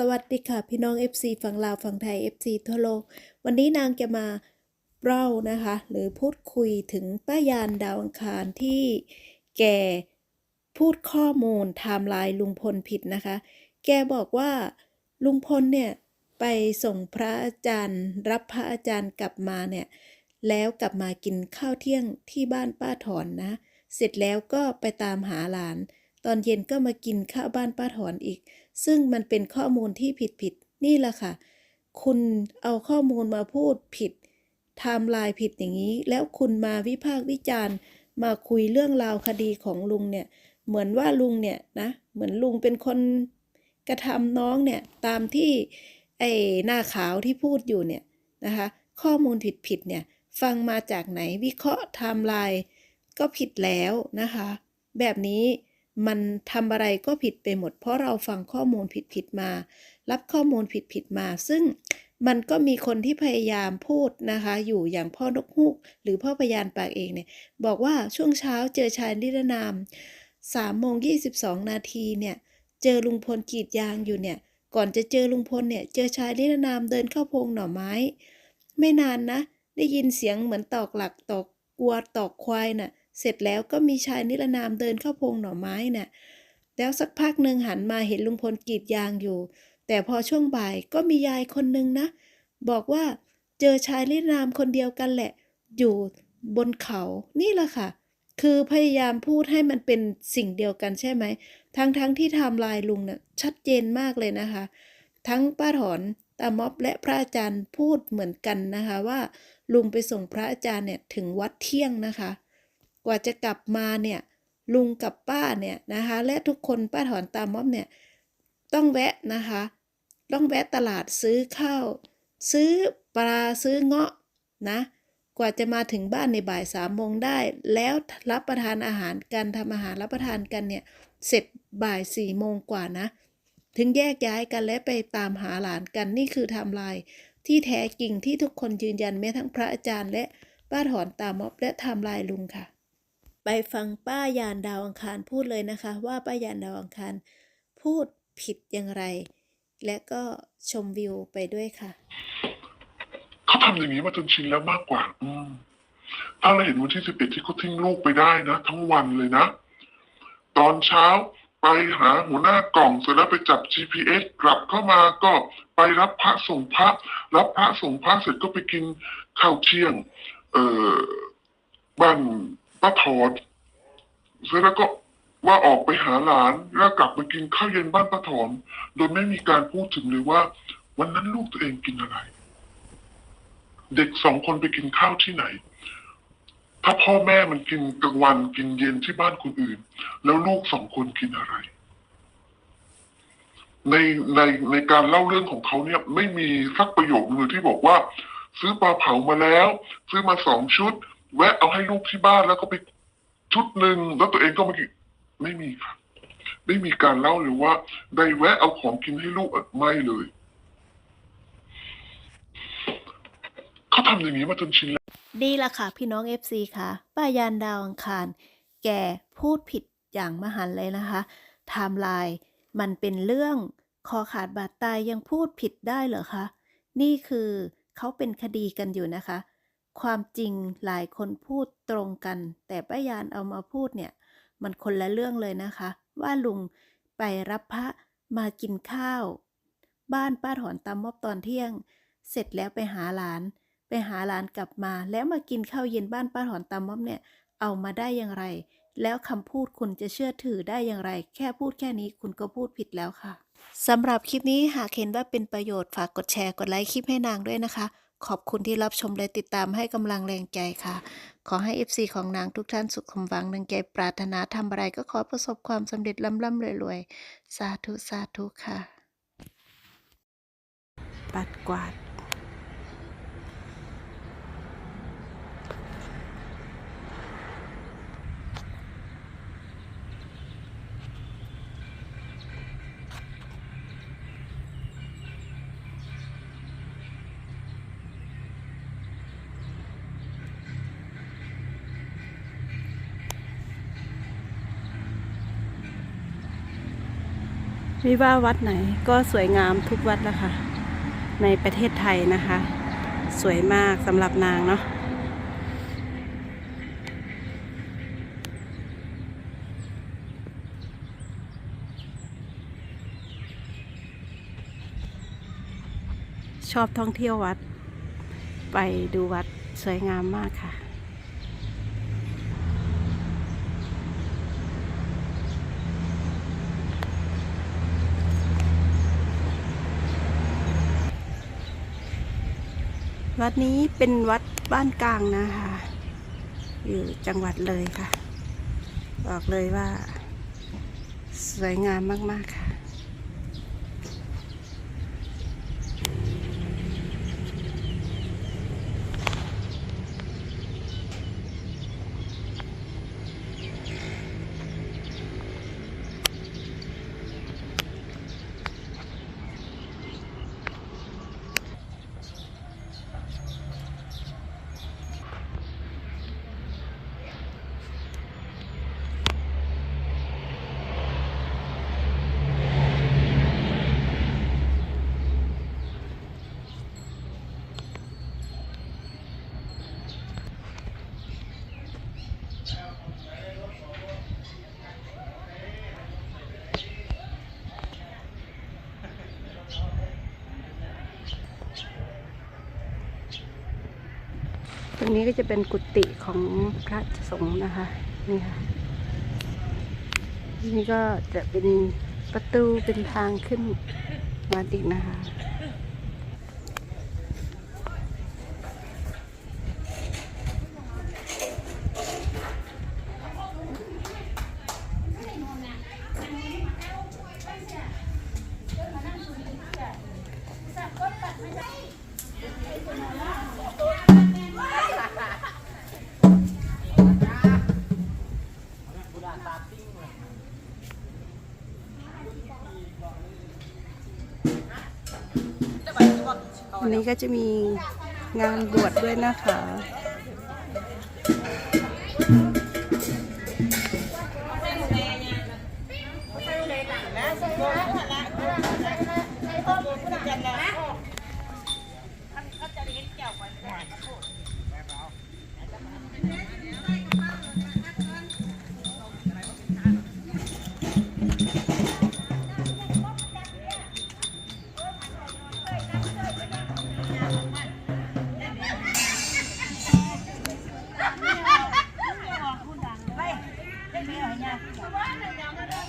สวัสดีค่ะ พี่น้อง FC ฝั่งลาวฝั่งไทย FC ทั่วโลก วันนี้นางจะมาเล่านะคะ หรือพูดคุยถึงป้ายานดาวอังคารที่แกพูดข้อมูลไทม์ไลน์ลุงพลผิดนะคะ แกบอกว่าลุงพลเนี่ย ไปส่งพระอาจารย์ รับพระอาจารย์กลับมาเนี่ย แล้วกลับมากินข้าวเที่ยงที่บ้านป้าถอนนะ เสร็จแล้วก็ไปตามหาหลาน ตอนเย็นก็มากินข้าวบ้านป้าถอนอีก ซึ่งมันเป็นข้อมูลที่ผิดผิดๆนี่แหละค่ะ คุณเอาข้อมูลมาพูดผิดไทม์ไลน์ผิดอย่างนี้ แล้วคุณมาวิพากษ์วิจารณ์ มาคุยเรื่องราวคดีของลุงเนี่ย เหมือนว่าลุงเนี่ยนะเหมือนลุงเป็นคนกระทำน้องเนี่ยตามที่ไอ้หน้าขาวที่พูดอยู่เนี่ยนะคะข้อมูลผิดๆเนี่ยฟังมาจากไหนวิเคราะห์ไทม์ไลน์ก็ผิดแล้วนะคะ แบบนี้ มันทำอะไรก็ผิดไปหมด เพราะเราฟังข้อมูลผิดๆมา รับข้อมูลผิดๆมา ซึ่งมันก็มีคนที่พยายามพูดนะคะ อยู่อย่างพ่อนกฮูก หรือพ่อพยานปากเองเนี่ย บอกว่าช่วงเช้าเจอชายนิรนาม3โมง22 นาทีเนี่ย เจอลุงพลกรีดยางอยู่เนี่ย ก่อนจะเจอลุงพลเนี่ย เจอชายนิรนามเดินเข้าพงหน่อไม้ ไม่นานนะ ได้ยินเสียงเหมือนตอกหลักตอกกลัวตอกควายน่ะ เสร็จแล้วก็มีชายนิรนามเดินเข้าพงหน่อไม้น่ะ แล้วสักพักหนึ่งหันมาเห็นลุงพลกรีดยางอยู่ แต่พอช่วงบ่ายก็มียายคนหนึ่งนะ บอกว่าเจอชายนิรนามคนเดียวกันแหละ อยู่บนเขา นี่แหละค่ะ คือพยายามพูดให้มันเป็นสิ่งเดียวกันใช่ไหม ทั้งทั้งที่ไทม์ไลน์ลุงน่ะชัดเจนมากเลยนะคะ ทั้งป้าถอนตาม็อบและพระอาจารย์พูดเหมือนกันนะคะว่า ลุงไปส่งพระอาจารย์เนี่ยถึงวัดเที่ยงนะคะ กว่าจะกลับมาเนี่ยลุงกับป้าเนี่ยนะคะและทุกคนป้าถอนตามม็อบเนี่ยต้องแวะนะคะต้องแวะตลาดซื้อข้าวซื้อปลาซื้อเงาะนะกว่าจะมาถึงบ้านในบ่ายสามโมงได้ แล้วรับประทานอาหารกันทำอาหารรับประทานกันเนี่ยเสร็จบ่ายสี่โมงกว่านะ ถึงแยกย้ายกันและไปตามหาหลานกันนี่คือไทม์ไลน์ที่แท้จริงที่ทุกคนยืนยันแม้ทั้งพระอาจารย์และป้าถอนตามม็อบและไทม์ไลน์ลุงค่ะ ไปฟังป้ายานดาวอังคารพูดเลยนะคะ ว่าป้ายานดาวอังคารพูดผิดอย่างไร และก็ชมวิวไปด้วยค่ะเขาทำอย่างนี้มาจนชินแล้วมากกว่า อืมถ้าเราเห็นวันที่สิบเอ็ดที่เขาทิ้งลูกไปได้นะทั้งวันเลยนะ ตอนเช้าไปหาหัวหน้ากล่องเสร็จแล้วไปจับ GPS กลับเข้ามาก็ไปรับพระส่งพระ รับพระส่งพระเสร็จก็ไปกินข้าวเที่ยง เอ่อบ้าน ป้าถอดเสร็จแล้วก็ว่าออกไปหาหลานแล้วกลับมากินข้าวเย็นบ้านป้าถอนโดยไม่มีการพูดถึงเลยว่า วันนั้นลูกตัวเองกินอะไร เด็กสองคนไปกินข้าวที่ไหน ถ้าพ่อแม่มันกินกลางวันกินเย็นที่บ้านคนอื่น แล้วลูกสองคนกินอะไร ในในในการเล่าเรื่องของเขาเนี่ย ไม่มีสักประโยคเลยที่บอกว่า ซื้อปลาเผามาแล้ว ซื้อมาสองชุด แวะเอาให้ลูกที่บ้านแล้วก็ไปชุดหนึ่งแล้วตัวเองก็ไมากินไม่มีครับ ไม่มีการเล่าเลยว่า ได้แวะเอาของกินให้ลูกอะไม่เลยเขาทำอย่างนี้มาจนชินแล้วนี่แหละค่ะ พี่น้อง FC ค่ะป้ายานดาวอังคาร แกพูดผิดอย่างมหันเลยนะคะไทม์ไลน์มันเป็นเรื่องคอขาดบาดตายยังพูดผิดได้เหรอคะ นี่คือเขาเป็นคดีกันอยู่นะคะ ความจริงหลายคนพูดตรงกัน แต่ป้ายานเอามาพูดเนี่ย มันคนละเรื่องเลยนะคะ ว่าลุงไปรับพระมากินข้าว บ้านป้าถอนตามมอบตอนเที่ยง เสร็จแล้วไปหาหลาน ไปหาหลานกลับมา แล้วมากินข้าวเย็นบ้านป้าถอนตามมอบเนี่ย เอามาได้อย่างไร แล้วคำพูดคุณจะเชื่อถือได้อย่างไร แค่พูดแค่นี้คุณก็พูดผิดแล้วค่ะสำหรับคลิปนี้หากเห็นว่าเป็นประโยชน์ฝากกดแชร์กดไลค์คลิปให้นางด้วยนะคะ ขอบคุณที่รับชมและติดตามให้กำลังแรงใจค่ะ ขอให้ FC ของนางทุกท่านสุขสมหวังดังใจปรารถนาทำอะไรก็ขอประสบความสำเร็จล่ำล่ำรวยๆ สาธุ สาธุค่ะ ปัดกวาด ไม่ว่าวัดไหนก็สวยงามทุกวัดแล้วค่ะ ในประเทศไทยนะคะ สวยมากสำหรับนางเนาะชอบท่องเที่ยววัด ไปดูวัดสวยงามมากค่ะ วัดนี้เป็นวัดบ้านกลางนะคะ อยู่จังหวัดเลยค่ะ บอกเลยว่า สวยงามมาก ๆ ค่ะ รงนี้ก็จะเป็นกุฏิของพระสงฆ์นะคะ นี่ค่ะ นี่ก็จะเป็นประตูเป็นทางขึ้นวัดอีกนะคะ วันนี้ก็จะมีงานบวชด้วยนะคะ